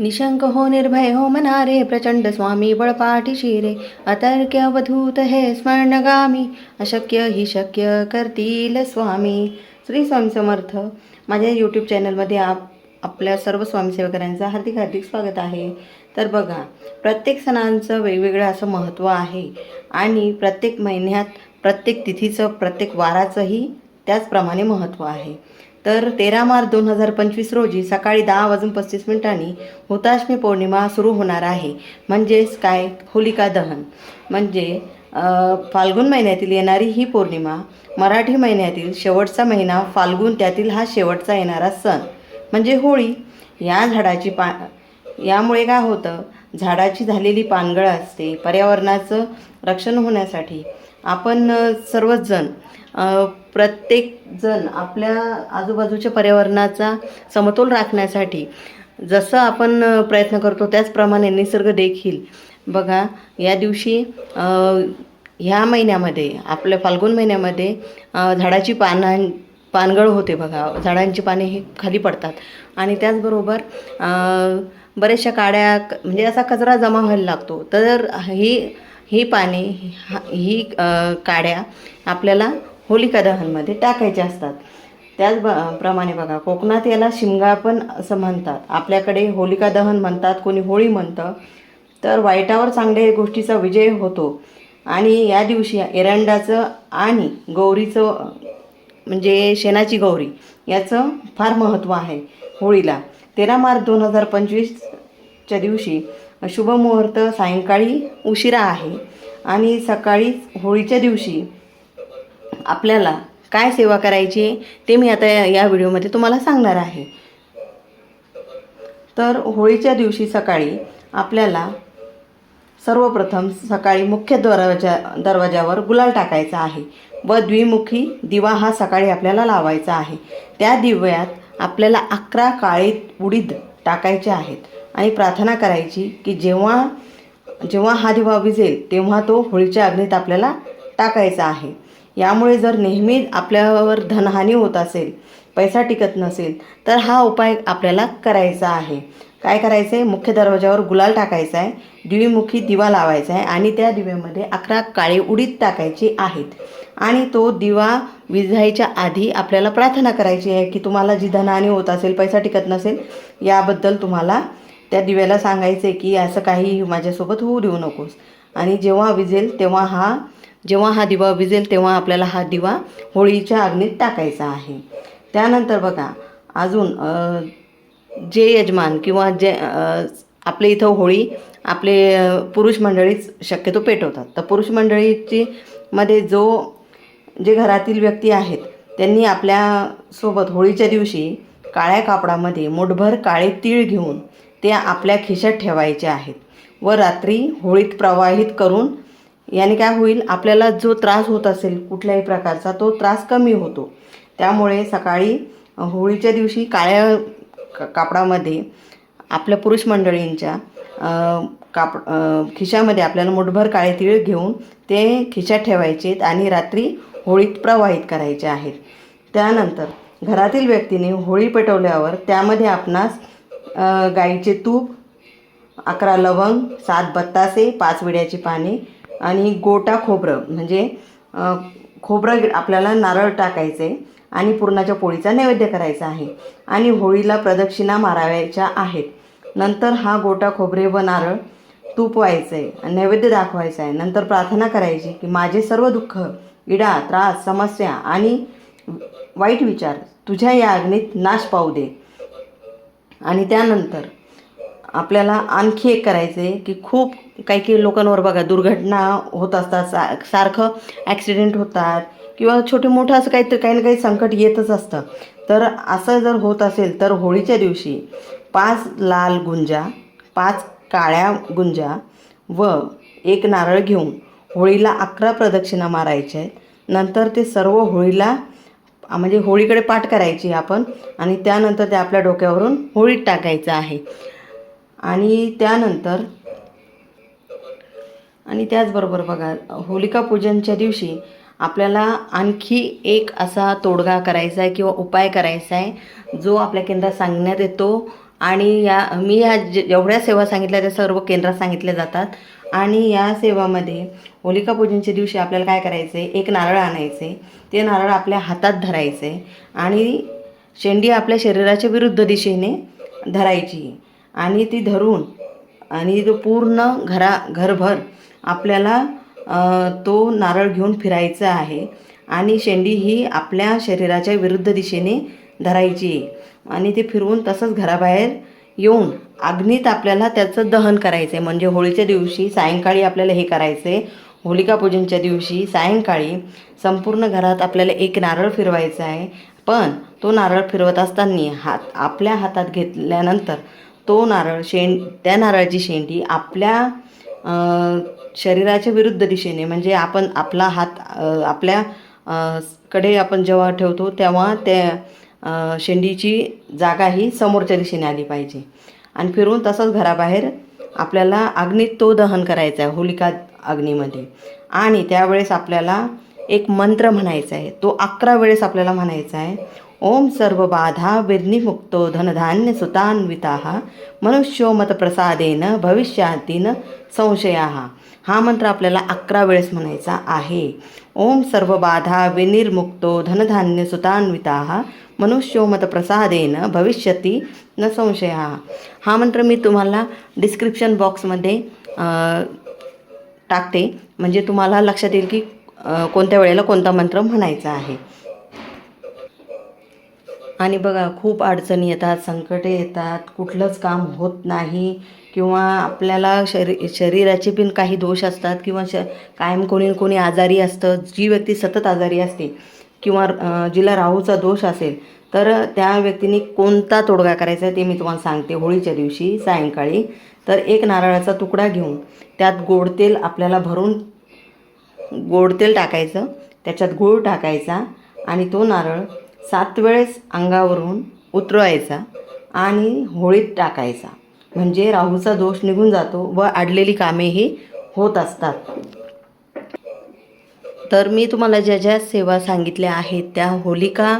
निशंक हो निर्भय हो मनारे प्रचंड स्वामी बळपाठी शिरे। अतर्क्य अवधूत हे स्मरणगामी अशक्य ही शक्य करतील स्वामी। श्री स्वामी समर्थ माझ्या यूट्यूब चॅनलमध्ये आप आपल्या सर्व स्वामीसेवकांचं हार्दिक हार्दिक स्वागत आहे। तर बघा प्रत्येक सणांचं वेगवेगळं असं महत्त्व आहे आणि प्रत्येक महिन्यात प्रत्येक तिथीचं प्रत्येक वाराचंही त्याचप्रमाणे महत्त्व आहे। तर तेरा मार्च दोन हजार पंचवीस रोजी सकाळी दहा वाजून पस्तीस मिनिटांनी हुताश्मी पौर्णिमा सुरू होणार आहे. म्हणजेच काय? होलिका दहन. म्हणजे फाल्गुन महिन्यातील येणारी ही पौर्णिमा मराठी महिन्यातील शेवटचा महिना फाल्गुन त्यातील हा शेवटचा येणारा सण. म्हणजे होळी. या झाडाची पा यामुळे काय होतं? झाडाची झालेली पानगळ असते पर्यावरणाचं रक्षण होण्यासाठी. आपण अ, सर्वच जण आपल्या आजूबाजूच्या पर्यावरणाचा समतोल राखण्यासाठी जसं आपण प्रयत्न करतो त्याचप्रमाणे निसर्ग देखील. बघा या दिवशी ह्या महिन्यामध्ये आपल्या फाल्गुन महिन्यामध्ये झाडाची पानां पानगळ होते बघा. झाडांची पाने हे खाली पडतात. आणि त्याचबरोबर बऱ्याचशा काड्या क- म्हणजे असा कचरा जमा व्हायला लागतो. तर ही ही पाने हा- ही काड्या आपल्याला होलिका दहनमध्ये टाकायच्या असतात. त्याच ब प्रमाणे बघा कोकणात याला शिमगा पण असं म्हणतात. आपल्याकडे होलिका दहन म्हणतात कोणी होळी म्हणतं तर वाईटावर चांगल्या गोष्टीचा विजय होतो. आणि या दिवशी एरंडाचं आणि गौरीचं म्हणजे शेणाची गौरी याचं फार महत्त्व आहे होळीला. तेरा मार्च दोन हजार पंचवीसच्या दिवशी शुभ मुहूर्त सायंकाळी उशिरा आहे. आणि सकाळी होळीच्या दिवशी आपल्याला काय सेवा करायची आहे ते मी आता या या व्हिडिओमध्ये तुम्हाला सांगणार आहे. तर होळीच्या दिवशी सकाळी आपल्याला सर्वप्रथम सकाळी मुख्य दरवाजा दरवाजावर गुलाल टाकायचा आहे व द्विमुखी दिवा हा सकाळी आपल्याला लावायचा आहे. त्या दिव्यात आपल्याला अकरा काळे उडीद टाकायचे आहेत. आणि प्रार्थना करायची की जेव्हा जेव्हा हा दिवा विजेल तेव्हा तो होळीच्या अग्नीत आपल्याला टाकायचा आहे. यामुळे जर नेहमी आपल्यावर धनहानी होत असेल पैसा टिकत नसेल तर हा उपाय आपल्याला करायचा आहे. काय करायचं आहे मुख्य दरवाजावर गुलाल टाकायचा आहे दिवेमुखी दिवा लावायचा आहे आणि त्या दिव्यामध्ये अकरा काळे उडीद टाकायची आहेत. आणि तो दिवा विझायच्या आधी आपल्याला प्रार्थना करायची आहे की तुम्हाला जी धनहानी होत असेल पैसा टिकत नसेल याबद्दल तुम्हाला त्या दिव्याला सांगायचं आहे की असं काही माझ्यासोबत होऊ देऊ नकोस. आणि जेव्हा विजेल तेव्हा हा जेव्हा हा दिवा विजेल तेव्हा आपल्याला हा दिवा होळीच्या अग्नीत टाकायचा आहे. त्यानंतर बघा अजून जे यजमान किंवा जे आपल्या इथं होळी आपले पुरुष मंडळीच शक्यतो पेटवतात. तर पुरुष मंडळीची मध्ये जो जे घरातील व्यक्ती आहेत त्यांनी आपल्यासोबत होळीच्या दिवशी काळ्या कापडामध्ये मुठभर काळे तीळ घेऊन ते आपल्या खिशात ठेवायचे आहेत. व रात्री होळीत प्रवाहित करून याने काय होईल? आपल्याला जो त्रास होत असेल कुठल्याही प्रकारचा तो त्रास कमी होतो. त्यामुळे सकाळी होळीच्या दिवशी काळ्या कापडामध्ये आपल्या पुरुष मंडळींच्या काप खिशामध्ये आपल्याला मुठभर काळे तिळ घेऊन ते खिशात ठेवायचे आणि रात्री होळीत प्रवाहित करायचे आहेत. त्यानंतर घरातील व्यक्तीने होळी पेटवल्यावर त्यामध्ये आपणास गाईचे तूप अकरा लवंग सात बत्तासे पाच विड्याची पाने आणि गोटा खोबरं. म्हणजे खोबरं आपल्याला नारळ टाकायचं आहे आणि पुरणाच्या पोळीचा नैवेद्य करायचा आहे. आणि होळीला प्रदक्षिणा माराव्याच्या आहेत. नंतर हा गोटा खोबरे व नारळ तूप व्हायचं आहे आणि नैवेद्य दाखवायचं आहे. नंतर प्रार्थना करायची की माझे सर्व दुःख इडा त्रास समस्या आणि वाईट विचार तुझ्या या अग्नीत नाश पाहू दे. आणि त्यानंतर आपल्याला आणखी एक करायचं आहे की खूप काही काही लोकांवर बघा दुर्घटना होत असतात सा सारखं ॲक्सिडेंट होतात किंवा छोटे मोठं असं काहीतरी काही ना काही संकट येतच असतं. तर असं जर होत असेल तर होळीच्या दिवशी पाच लाल गुंजा पाच काळ्या गुंजा व एक नारळ घेऊन होळीला अकरा प्रदक्षिणा मारायच्या आहेत. नंतर ते सर्व होळीला म्हणजे होळीकडे पाठ करायची आपण आणि त्यानंतर ते आपल्या डोक्यावरून होळीत टाकायचं आहे. आणि त्यानंतर आणि त्याचबरोबर बघा होलिका पूजनच्या दिवशी आपल्याला आणखी एक असा तोडगा करायचा आहे किंवा उपाय करायचा आहे जो आपल्या केंद्रात सांगण्यात येतो. आणि या मी या जेवढ्या सेवा सांगितल्या त्या सर्व केंद्रात सांगितल्या जातात. आणि या सेवामध्ये होलिका पूजनच्या दिवशी आपल्याला काय करायचं? आहे एक नारळ आणायचे. ते नारळ आपल्या हातात धरायचे आणि शेंडी आपल्या शरीराच्या विरुद्ध दिशेने धरायची आणि ती धरून आणि तो पूर्ण घरा घरभर आपल्याला तो नारळ घेऊन फिरायचा आहे आणि शेंडी ही आपल्या शरीराच्या विरुद्ध दिशेने धरायची आणि ते फिरवून तसंच घराबाहेर येऊन अग्नीत आपल्याला त्याचं दहन करायचं आहे म्हणजे होळीच्या दिवशी सायंकाळी आपल्याला हे करायचं आहे होलिका पूजनच्या दिवशी सायंकाळी संपूर्ण घरात आपल्याला एक नारळ फिरवायचा आहे. पण तो नारळ फिरवत असताना हात आपल्या हातात घेतल्यानंतर तो नारळ शेंड त्या नारळाची शेंडी आपल्या शरीराच्या विरुद्ध दिशेने म्हणजे आपण आपला हात आपल्या कडे आपण जेव्हा ठेवतो तेव्हा त्या शेंडीची जागा ही समोरच्या दिशेने आली पाहिजे. आणि फिरून तसंच घराबाहेर आपल्याला अग्नीत तो दहन करायचा आहे. होलिका अग्नीमध्ये. आणि त्यावेळेस आपल्याला एक मंत्र म्हणायचा आहे. तो अकरा वेळेस आपल्याला म्हणायचा आहे ओम सर्व बाधा विघ्निमुक्तो धनधान्य सुतान्विता मनुष्यो मतप्रसादेन भविष्यातीन संशया. हा मंत्र आपल्याला अकरा वेळेस म्हणायचा आहे. ओम सर्व बाधा विनिर्मुक्तो धनधान्य सुतान्विता मनुष्यो मतप्रसादेन भविष्यती न संशया. हा मंत्र मी तुम्हाला डिस्क्रिप्शन बॉक्समध्ये टाकते. म्हणजे तुम्हाला लक्षात येईल की कोणत्या वेळेला कोणता मंत्र म्हणायचा आहे. आणि बघा खूप अडचणी येतात संकटे येतात कुठलंच काम होत नाही किंवा आपल्याला शरी शरीराचे पण काही दोष असतात किंवा श कायम कोणी कोणी आजारी असतं जी व्यक्ती सतत आजारी असते किंवा जिला राहूचा दोष असेल तर त्या व्यक्तीने कोणता तोडगा करायचा आहे ते मी तुम्हाला सांगते होळीच्या दिवशी सायंकाळी. तर एक नारळाचा तुकडा घेऊन त्यात गोड तेल आपल्याला भरून गोड तेल टाकायचं त्याच्यात गूळ टाकायचा आणि तो नारळ सात वेळेस अंगावरून उतरवायचा आणि होळीत टाकायचा. म्हणजे राहूचा दोष निघून जातो व अडलेली कामेही होत असतात. तर मी तुम्हाला ज्या ज्या सेवा सांगितल्या आहेत त्या होलिका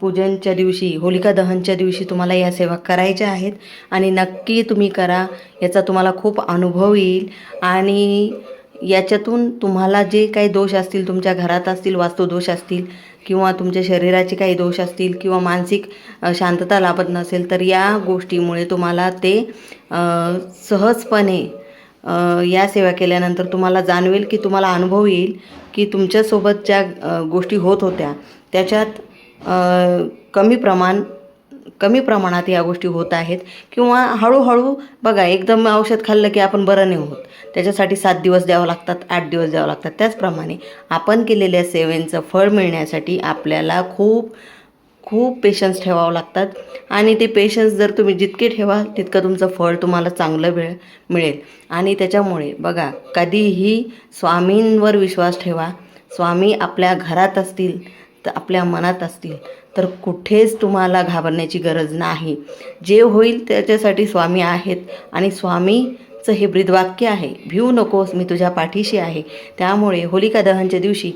पूजनच्या दिवशी होलिका दहनच्या दिवशी तुम्हाला या सेवा करायच्या आहेत आणि नक्की तुम्ही करा याचा तुम्हाला खूप अनुभव येईल. आणि याच्यातून तुम्हाला जे काही दोष असतील तुमच्या घरात असतील वास्तुदोष असतील किंवा तुमच्या शरीराचे काही दोष असतील किंवा मानसिक शांतता लाभत नसेल तर या गोष्टीमुळे तुम्हाला ते सहजपणे या सेवा केल्यानंतर तुम्हाला जाणवेल की तुम्हाला अनुभव येईल की तुमच्यासोबत ज्या गोष्टी होत होत्या त्याच्यात कमी प्रमाण कमी प्रमाणात या गोष्टी होत आहेत. किंवा हळूहळू बघा एकदम औषध खाल्लं की आपण बरं नाही होत. त्याच्यासाठी सात दिवस द्यावं लागतात आठ दिवस द्यावं लागतात. त्याचप्रमाणे आपण केलेल्या सेवेंचं फळ मिळण्यासाठी आपल्याला खूप खूप पेशन्स ठेवावं लागतात. आणि ते पेशन्स जर तुम्ही जितके ठेवाल तितकं तुमचं फळ तुम्हाला चांगलं मिळ मिळेल. आणि त्याच्यामुळे बघा कधीही स्वामींवर विश्वास ठेवा. स्वामी आपल्या घरात असतील तर आपल्या मनात असतील तर कुठेच तुम्हाला घाबरण्याची गरज नाही. जे होईल त्याच्यासाठी स्वामी आहेत आणि स्वामीचं हे ब्रीदवाक्य आहे भिऊ नकोस मी तुझ्या पाठीशी आहे. त्यामुळे होलिका दहनच्या दिवशी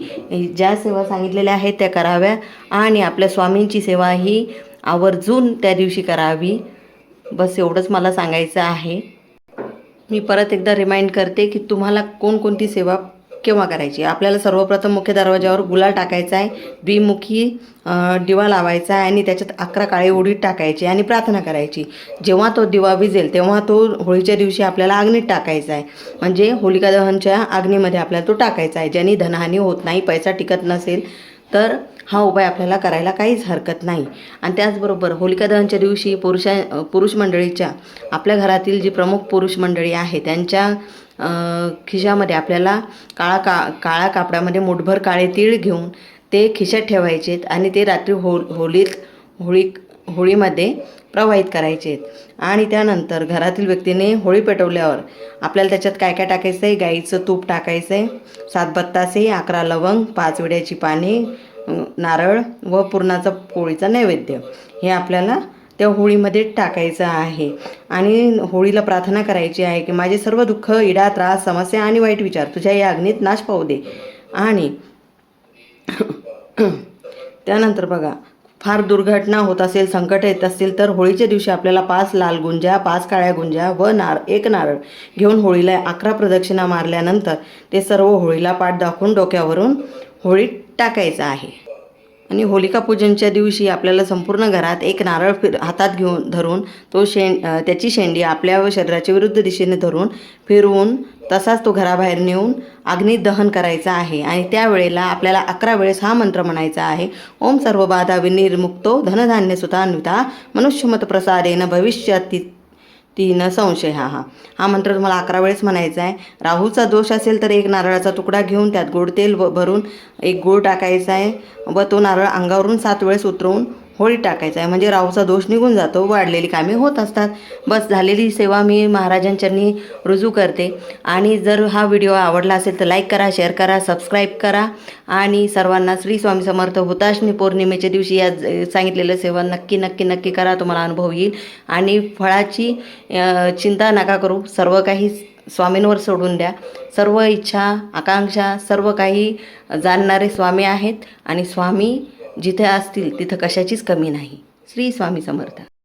ज्या सेवा सांगितलेल्या आहेत त्या कराव्या आणि आपल्या स्वामींची सेवा ही आवर्जून त्या दिवशी करावी. बस एवढंच मला सांगायचं आहे. मी परत एकदा रिमाइंड करते की तुम्हाला कोणकोणती सेवा केव्हा करायची? आपल्याला सर्वप्रथम मुख्य दरवाजावर गुलाल टाकायचा आहे द्विमुखी दिवा लावायचा आहे आणि त्याच्यात अकरा काळे उडीत टाकायची आणि प्रार्थना करायची. जेव्हा तो दिवा विजेल तेव्हा तो होळीच्या दिवशी आपल्याला अग्नीत टाकायचा आहे. म्हणजे होलिका दहनच्या अग्नीमध्ये आपल्याला तो टाकायचा आहे. ज्याने धनहानी होत नाही पैसा टिकत नसेल तर हा उपाय आपल्याला करायला काहीच हरकत नाही. आणि त्याचबरोबर होलिका दहनच्या दिवशी पुरुषा पुरुष मंडळीच्या आपल्या घरातील जी प्रमुख पुरुष मंडळी आहे त्यांच्या खिशामध्ये आपल्याला काळा का काळ्या कापडामध्ये मुठभर काळे तीळ घेऊन ते खिशात ठेवायचेत आणि ते रात्री हो होलीत होळी होळीमध्ये प्रवाहित करायचे आहेत आणि त्यानंतर घरातील व्यक्तीने होळी पेटवल्यावर आपल्याला त्याच्यात काय काय टाकायचं आहे गाईचं तूप टाकायचं आहे सात बत्तासे अकरा लवंग पाच विड्याची पाने नारळ व पुरणाचा पोळीचा नैवेद्य. हे आपल्याला त्या होळीमध्ये टाकायचं आहे. आणि होळीला प्रार्थना करायची आहे की माझे सर्व दुःख इडा त्रास समस्या आणि वाईट विचार तुझ्या या अग्नीत नाश पाहू दे. आणि त्यानंतर बघा फार दुर्घटना होत असेल संकट येत असतील तर होळीच्या दिवशी आपल्याला पाच लाल गुंज्या पाच काळ्या गुंज्या व नार एक नारळ घेऊन होळीला अकरा प्रदक्षिणा मारल्यानंतर ते सर्व होळीला पाठ दाखवून डोक्यावरून होळीत टाकायचं आहे. आणि होलिका पूजनच्या दिवशी आपल्याला संपूर्ण घरात एक नारळ फिर हातात घेऊन धरून तो शें त्याची शेंडी आपल्या शरीराच्या विरुद्ध दिशेने धरून फिरवून तसाच तो घराबाहेर नेऊन अग्नीत दहन करायचा आहे. आणि त्यावेळेला आपल्याला अकरा वेळेस हा मंत्र म्हणायचा आहे. ओम सर्व बाधा विनिर्मुक्तो धनधान्य सुतान्विता मनुष्यमत प्रसादेन भविष्यात तीन संशय हा हा. हा मंत्र तुम्हाला अकरा वेळेस म्हणायचा आहे. राहूचा दोष असेल तर एक नारळाचा तुकडा घेऊन त्यात गोड तेल भरून एक गोळ टाकायचा आहे व तो नारळ अंगावरून सात वेळेस उतरवून होळी टाकायचा आहे. म्हणजे राहूचा दोष निघून जातो. वाढलेली कामे होत असतात. बस झालेली सेवा मी महाराजांच्यांनी रुजू करते. आणि जर हा व्हिडिओ आवडला असेल तर लाईक करा शेअर करा सबस्क्राईब करा. आणि सर्वांना श्री स्वामी समर्थ हुताशनी पौर्णिमेच्या दिवशी या सांगितलेलं सेवा नक्की नक्की नक्की करा. तुम्हाला अनुभव येईल. आणि फळाची चिंता नका करू. सर्व काही स्वामींवर सोडून द्या. सर्व इच्छा आकांक्षा सर्व काही जाणणारे स्वामी आहेत. आणि स्वामी जिथे असतील तिथं कशाचीच कमी नाही. श्री स्वामी समर्थ.